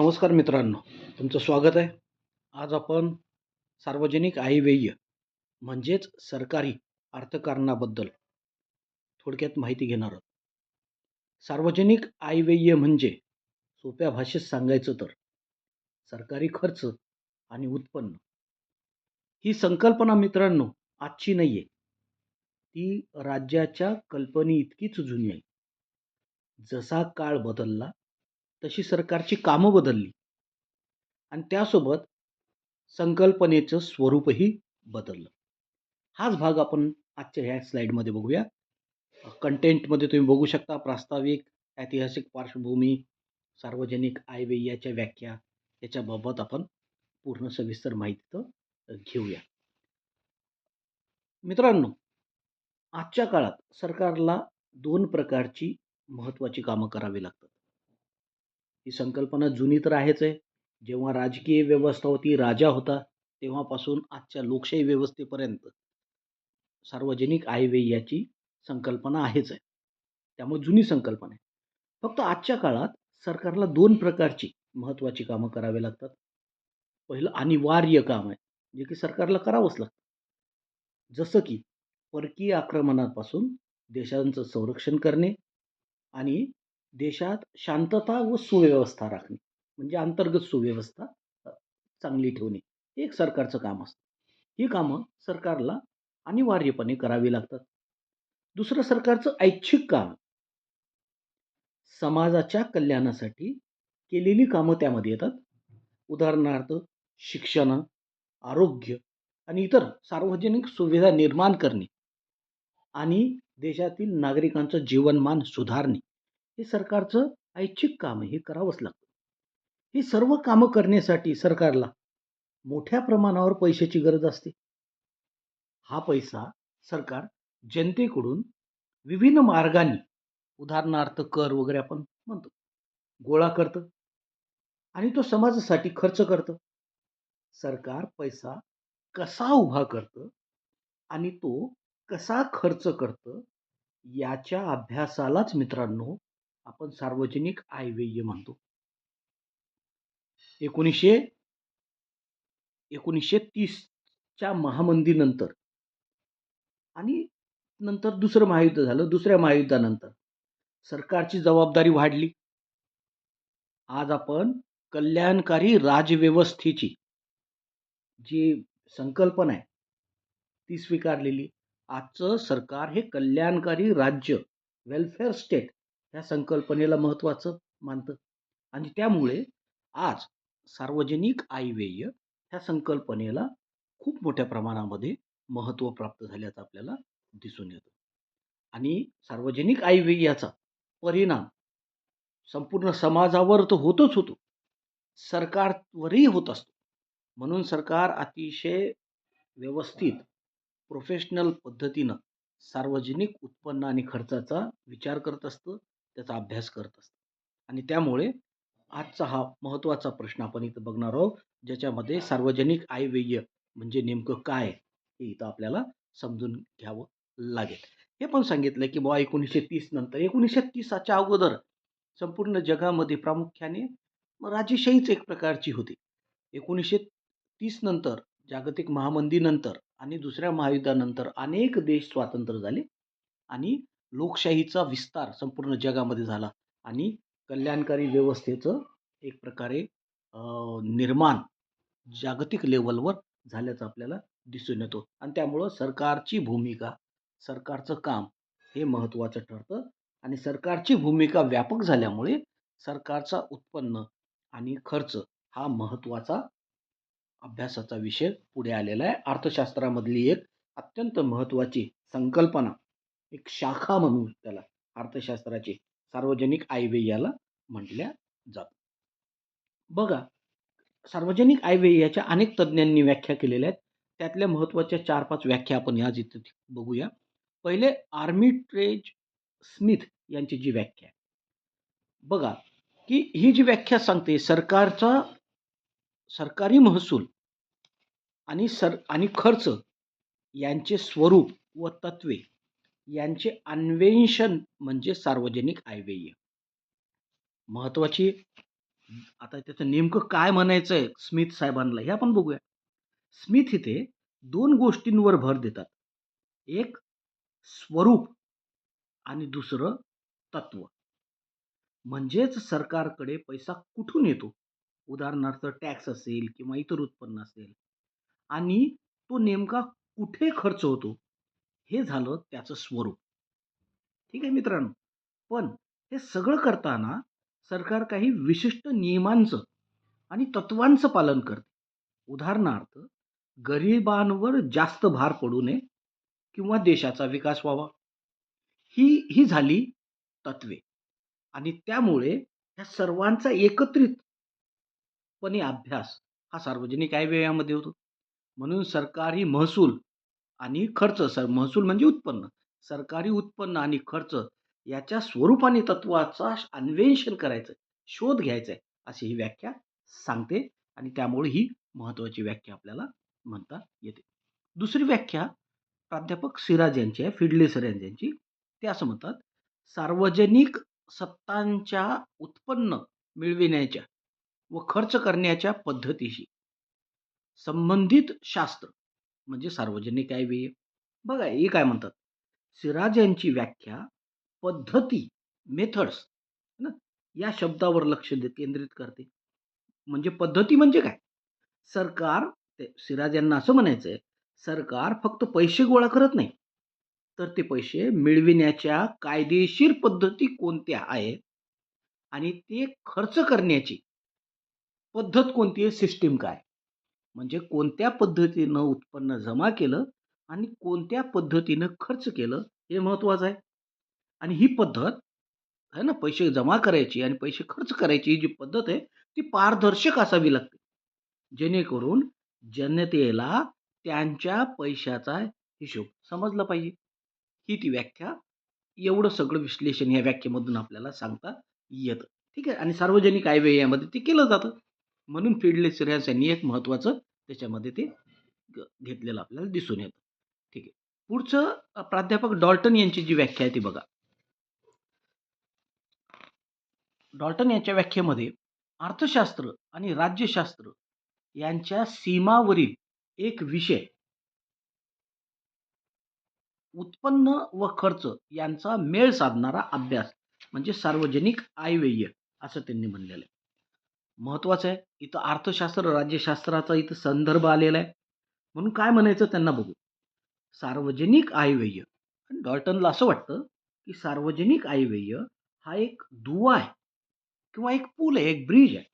नमस्कार मित्रांनो तुमचं स्वागत आहे. आज आपण सार्वजनिक आयव्यय म्हणजेच सरकारी अर्थकारणाबद्दल थोडक्यात माहिती घेणार आहोत. सार्वजनिक आयव्यय म्हणजे सोप्या भाषेत सांगायचं तर सरकारी खर्च आणि उत्पन्न. ही संकल्पना मित्रांनो आजची नाही आहे ती राज्याच्या कल्पनेइतकीच जुनी आहे. जसा काळ बदलला तशी सरकारची कामं बदलली. आणि त्यासोबत संकल्पनेचं स्वरूपही बदललं. हाच भाग आपण आजच्या ह्या स्लाईडमध्ये बघूया. कंटेंटमध्ये तुम्ही बघू शकता प्रास्ताविक ऐतिहासिक पार्श्वभूमी सार्वजनिक आयव्ययाच्या व्याख्या याच्याबाबत आपण पूर्ण सविस्तर माहिती तर घेऊया. मित्रांनो आजच्या काळात सरकारला दोन प्रकारची महत्त्वाची कामं करावी लागतात. ही संकल्पना जुनी तर आहेच आहे. जेव्हा राजकीय व्यवस्था होती राजा होता तेव्हापासून आजच्या लोकशाही व्यवस्थेपर्यंत सार्वजनिक आयव्ययाची संकल्पना आहेच आहे. त्यामुळे जुनी संकल्पना आहे. फक्त आजच्या काळात सरकारला दोन प्रकारची महत्त्वाची कामं करावी लागतात. पहिलं अनिवार्य काम आहे जे की सरकारला करावंच लागतं. जसं की परकीय आक्रमणापासून देशांचं संरक्षण करणे आणि देशात शांतता व सुव्यवस्था राखणे म्हणजे अंतर्गत सुव्यवस्था चांगली ठेवणे हे एक सरकारचं काम असतं. ही कामं सरकारला अनिवार्यपणे करावी लागतात. दुसरं सरकारचं ऐच्छिक काम समाजाच्या कल्याणासाठी केलेली कामं त्यामध्ये येतात. उदाहरणार्थ शिक्षण आरोग्य आणि इतर सार्वजनिक सुविधा निर्माण करणे आणि देशातील नागरिकांचं जीवनमान सुधारणे. हे सरकारचं ऐच्छिक काम हे करावंच लागतं. ही सर्व कामं करण्यासाठी सरकारला मोठ्या प्रमाणावर पैशाची गरज असते. हा पैसा सरकार जनतेकडून विभिन्न मार्गांनी उदाहरणार्थ कर वगैरे आपण म्हणतो गोळा करतं आणि तो समाजासाठी खर्च करतं. सरकार पैसा कसा उभा करतं आणि तो कसा खर्च करतं याच्या अभ्यासालाच मित्रांनो आपण सार्वजनिक आयव्यय म्हणतो. एकोणीसशे एकोणीसशे तीसच्या महामंदीनंतर आणि नंतर दुसरं महायुद्ध झालं दुसऱ्या महायुद्धानंतर. सरकारची जबाबदारी वाढली. आज आपण कल्याणकारी राजव्यवस्थेची जी संकल्पना आहे ती स्वीकारलेली. आजचं सरकार हे कल्याणकारी राज्य वेलफेअर स्टेट ह्या संकल्पनेला महत्त्वाचं मानतं. आणि त्यामुळे आज सार्वजनिक आयव्यय ह्या संकल्पनेला खूप मोठ्या प्रमाणामध्ये महत्त्व प्राप्त झाल्याचं आपल्याला दिसून येतं. आणि सार्वजनिक आयव्ययाचा परिणाम संपूर्ण समाजावर तर होतोच होतो. सरकारवरही होत असतो. म्हणून सरकार अतिशय व्यवस्थित प्रोफेशनल पद्धतीनं सार्वजनिक उत्पन्न आणि खर्चाचा विचार करत असतं. त्याचा अभ्यास करत असतात. आणि त्यामुळे आजचा हा महत्त्वाचा प्रश्न आपण इथं बघणार आहोत ज्याच्यामध्ये सार्वजनिक आयव्यय म्हणजे नेमकं काय हे इथं आपल्याला समजून घ्यावं लागेल. हे पण सांगितलं की बुवा एकोणीसशे तीस नंतर एकोणीसशे तीसाच्या अगोदर संपूर्ण जगामध्ये प्रामुख्याने राजेशाहीच एक प्रकारची होती. एकोणीसशे तीस नंतर जागतिक महामंदीनंतर आणि दुसऱ्या महायुद्धानंतर अनेक देश स्वातंत्र्य झाले आणि लोकशाहीचा विस्तार संपूर्ण जगामध्ये झाला आणि कल्याणकारी व्यवस्थेचं एक प्रकारे निर्माण जागतिक लेवलवर झाल्याचं आपल्याला दिसून येतो. आणि त्यामुळं सरकारची भूमिका सरकारचं काम हे महत्त्वाचं ठरतं. आणि सरकारची भूमिका व्यापक झाल्यामुळे सरकारचा उत्पन्न आणि खर्च हा महत्त्वाचा अभ्यासाचा विषय पुढे आलेला आहे. अर्थशास्त्रामधली एक अत्यंत महत्त्वाची संकल्पना एक शाखा म्हणून त्याला अर्थशास्त्राची सार्वजनिक आयव्ययाला म्हटल्या जातं. बघा सार्वजनिक आयव्ययाच्या अनेक तज्ज्ञांनी व्याख्या केलेल्या आहेत. त्यातल्या महत्त्वाच्या चार पाच व्याख्या आपण आज इथं बघूया. पहिले आर्मिट्रेज स्मिथ यांची जी व्याख्या आहे. बघा की ही जी व्याख्या सांगते सरकारचा सरकारी महसूल आणि सर आणि खर्च यांचे स्वरूप व तत्वे यांचे अन्वेषण म्हणजे सार्वजनिक आयव्यय महत्त्वाची आता त्याचं नेमकं काय म्हणायचं आहे स्मिथ साहेबांना हे आपण बघूया. स्मिथ इथे दोन गोष्टींवर भर देतात. एक स्वरूप आणि दुसरं तत्व. म्हणजेच सरकारकडे पैसा कुठून येतो? उदाहरणार्थ टॅक्स असेल किंवा इतर उत्पन्न असेल आणि तो नेमका कुठे खर्च होतो? हे झालं त्याचं स्वरूप. ठीक आहे मित्रांनो. पण हे सगळं करताना सरकार काही विशिष्ट नियमांचं आणि तत्वांचं पालन करते. उदाहरणार्थ गरिबांवर जास्त भार पडू नये किंवा देशाचा विकास व्हावा. ही ही झाली तत्वे आणि त्यामुळे ह्या सर्वांचा एकत्रितपणे अभ्यास हा सार्वजनिक आयव्ययामध्ये होतो. म्हणून सरकारी महसूल आणि खर्च सर महसूल म्हणजे उत्पन्न. सरकारी उत्पन्न आणि खर्च याच्या स्वरूपाने तत्वाचा अन्वेषण करायचं, शोध घ्यायचा आहे, अशी ही व्याख्या सांगते आणि त्यामुळे ही महत्त्वाची व्याख्या आपल्याला म्हणता येते. दुसरी व्याख्या प्राध्यापक सिराज यांची आहे, फिडले सर यांची. ते असं म्हणतात, सार्वजनिक सत्तांच्या उत्पन्न मिळविण्याच्या व खर्च करण्याच्या पद्धतीशी संबंधित शास्त्र म्हणजे सार्वजनिक आयव्यय. बघा हे काय म्हणतात, सिराज यांची व्याख्या पद्धती, मेथड्स ना, या शब्दावर लक्ष दे केंद्रित करते. म्हणजे पद्धती म्हणजे काय? सरकार ते सिराज यांना असं म्हणायचं आहे सरकार फक्त पैसे गोळा करत नाही, तर ते पैसे मिळविण्याच्या कायदेशीर पद्धती कोणत्या आहेत आणि ते खर्च करण्याची पद्धत कोणती आहे, सिस्टीम काय? म्हणजे कोणत्या पद्धतीनं उत्पन्न जमा केलं आणि कोणत्या पद्धतीनं खर्च केलं हे महत्त्वाचं आहे. आणि ही पद्धत आहे ना, पैसे जमा करायची आणि पैसे खर्च करायची ही जी पद्धत आहे, ती पारदर्शक असावी लागते. जेणेकरून जनतेला त्यांच्या पैशाचा हिशोब समजला पाहिजे. ही ती व्याख्या. एवढं सगळं विश्लेषण या व्याख्येमधून आपल्याला सांगता येतं. ठीक आहे. आणि सार्वजनिक आयव्ययामध्ये ते केलं जातं. म्हणून फिडले सिराज यांनी एक महत्त्वाचं त्याच्यामध्ये ते घेतलेलं आपल्याला दिसून येतं. ठीक आहे. पुढचं प्राध्यापक डॉल्टन यांची जी व्याख्या आहे ती बघा. डॉल्टन यांच्या व्याख्येमध्ये अर्थशास्त्र आणि राज्यशास्त्र यांच्या सीमावरील एक विषय उत्पन्न व खर्च यांचा मेळ साधणारा अभ्यास म्हणजे सार्वजनिक आयव्यय असं त्यांनी म्हणलेलं आहे. महत्त्वाचं आहे. इथं अर्थशास्त्र, राज्यशास्त्राचा इथं संदर्भ आलेला आहे. म्हणून काय म्हणायचं त्यांना बघू. सार्वजनिक आयव्यय डॉल्टनला असं वाटतं, की सार्वजनिक आयव्यय हा एक दुवा आहे किंवा एक पूल आहे, एक ब्रिज आहे.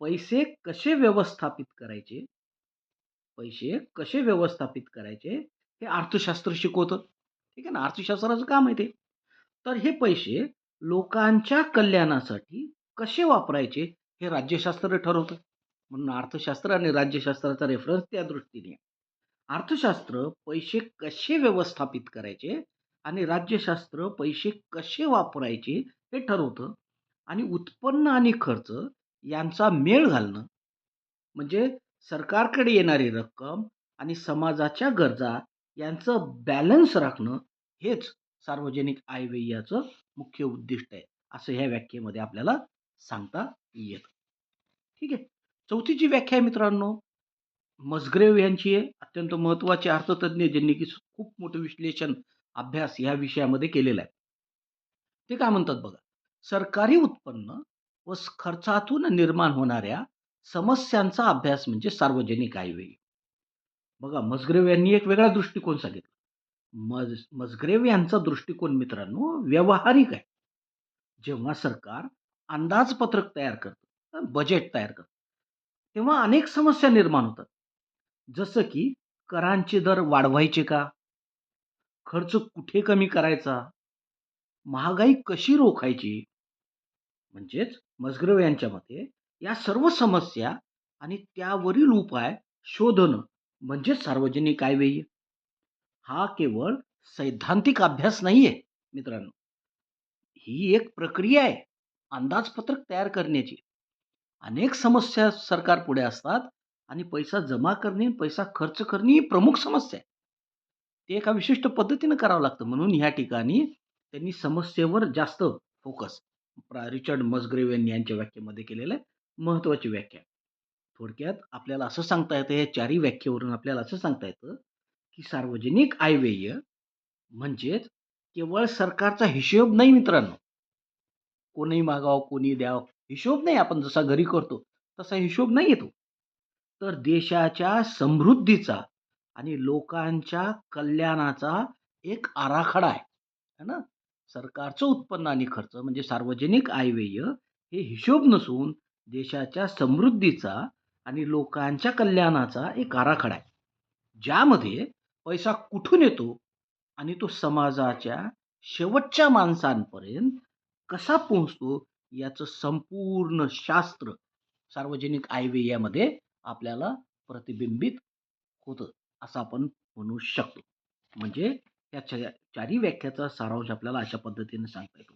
पैसे कसे व्यवस्थापित करायचे पैसे कसे व्यवस्थापित करायचे हे अर्थशास्त्र शिकवतं. ठीक आहे ना. अर्थशास्त्राचं काम आहे ते. तर हे पैसे लोकांच्या कल्याणासाठी कसे वापरायचे हे राज्यशास्त्र ठरवतं. म्हणून अर्थशास्त्र आणि राज्यशास्त्राचा रेफरन्स त्या दृष्टीने अर्थशास्त्र पैसे कसे व्यवस्थापित करायचे आणि राज्यशास्त्र पैसे कसे वापरायचे हे ठरवतं आणि उत्पन्न आणि खर्च यांचा मेळ घालणं म्हणजे सरकारकडे येणारी रक्कम आणि समाजाच्या गरजा यांचं बॅलन्स राखणं हेच सार्वजनिक आयव्ययाचं मुख्य उद्दिष्ट आहे. असं ह्या व्याख्येमध्ये आपल्याला सांगता येतं. ठीक आहे. चौथीची व्याख्या आहे मित्रांनो, मजग्रेव यांची आहे. अत्यंत महत्त्वाचे अर्थतज्ञ ज्यांनी की खूप मोठं विश्लेषण, अभ्यास ह्या विषयामध्ये केलेला आहे. ते काय म्हणतात बघा, सरकारी उत्पन्न व खर्चातून निर्माण होणाऱ्या समस्यांचा अभ्यास म्हणजे सार्वजनिक आयव्यय. बघा मजग्रेव यांनी एक वेगळा दृष्टिकोन सांगितला. मज मजग्रेव यांचा दृष्टिकोन मित्रांनो व्यावहारिक आहे. जेव्हा सरकार अंदाजपत्रक तयार करतं, बजेट तयार करतं, तेव्हा अनेक समस्या निर्माण होतात. जसं की करांचे दर वाढवायचे का? खर्च कुठे कमी करायचा? महागाई कशी रोखायची? म्हणजेच मजग्रव यांच्या मते या सर्व समस्या आणि त्यावरील उपाय शोधणं म्हणजेच सार्वजनिक आयव्यय. हा केवळ सैद्धांतिक अभ्यास नाहीये मित्रांनो. ही एक प्रक्रिया आहे अंदाजपत्रक तयार करण्याची. अनेक समस्या सरकार पुढे असतात आणि पैसा जमा करणे, पैसा खर्च करणे ही प्रमुख समस्या आहे. ते एका विशिष्ट पद्धतीनं करावं लागतं. म्हणून ह्या ठिकाणी त्यांनी समस्येवर जास्त फोकस रिचर्ड मसग्रेव यांनी यांच्या व्याख्येमध्ये केलेलं आहे. महत्त्वाची व्याख्या. थोडक्यात आपल्याला असं सांगता येतं या चारही व्याख्येवरून आपल्याला असं सांगता येतं, की सार्वजनिक आयव्यय म्हणजेच केवळ सरकारचा हिशोब नाही मित्रांनो. कोणी मागावं, कोणी द्यावं, हिशोब नाही आपण जसा घरी करतो, तसा हिशोब नाही येतो तर देशाच्या समृद्धीचा आणि लोकांच्या कल्याणाचा एक आराखडा आहे. है ना? सरकारचं उत्पन्न आणि खर्च म्हणजे सार्वजनिक आयव्यय हे हिशोब नसून देशाच्या समृद्धीचा आणि लोकांच्या कल्याणाचा एक आराखडा आहे. ज्यामध्ये पैसा कुठून येतो आणि तो समाजाच्या शेवटच्या माणसांपर्यंत कसा पोहोचतो याचं संपूर्ण शास्त्र सार्वजनिक आयव्ययामध्ये आपल्याला प्रतिबिंबित होतं, असं आपण म्हणू शकतो. म्हणजे या चारी व्याख्याचा सारांश आपल्याला अशा पद्धतीने सांगता येतो.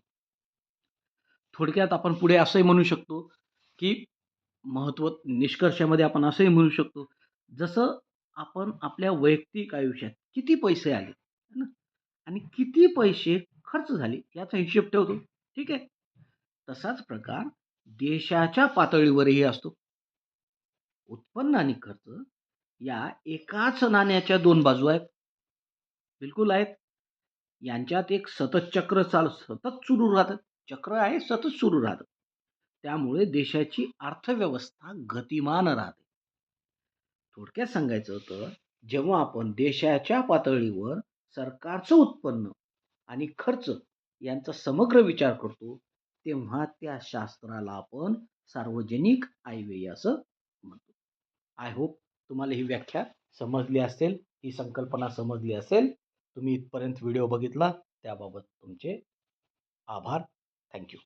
थोडक्यात आपण पुढे असंही म्हणू शकतो, की महत्त्व निष्कर्षामध्ये आपण असंही म्हणू शकतो, जसं आपण आपल्या वैयक्तिक आयुष्यात किती पैसे आले, ना? आणि किती पैसे खर्च झाले याचा हिशोब ठेवतो. ठीक आहे? तसाच प्रकार देशाच्या पातळीवरही असतो. उत्पन्न आणि खर्च या एकाच नाण्याच्या दोन बाजू आहेत. बिलकुल आहेत. यांच्यात एक सतत चक्र चाल सतत सुरू राहतं. चक्र आहे सतत सुरू राहतं. त्यामुळे देशाची अर्थव्यवस्था गतिमान राहते. थोडक्यात सांगायचं तर जेव्हा आपण देशाच्या पातळीवर सरकारचं उत्पन्न आणि खर्च यांचा समग्र विचार करतो, तेव्हा त्या शास्त्राला आपण सार्वजनिक आयव्यय असं म्हणतो. आय होप तुम्हाला ही व्याख्या समजली असेल, ही संकल्पना समजली असेल. तुम्ही इथपर्यंत व्हिडिओ बघितला त्याबाबत तुमचे आभार. थँक्यू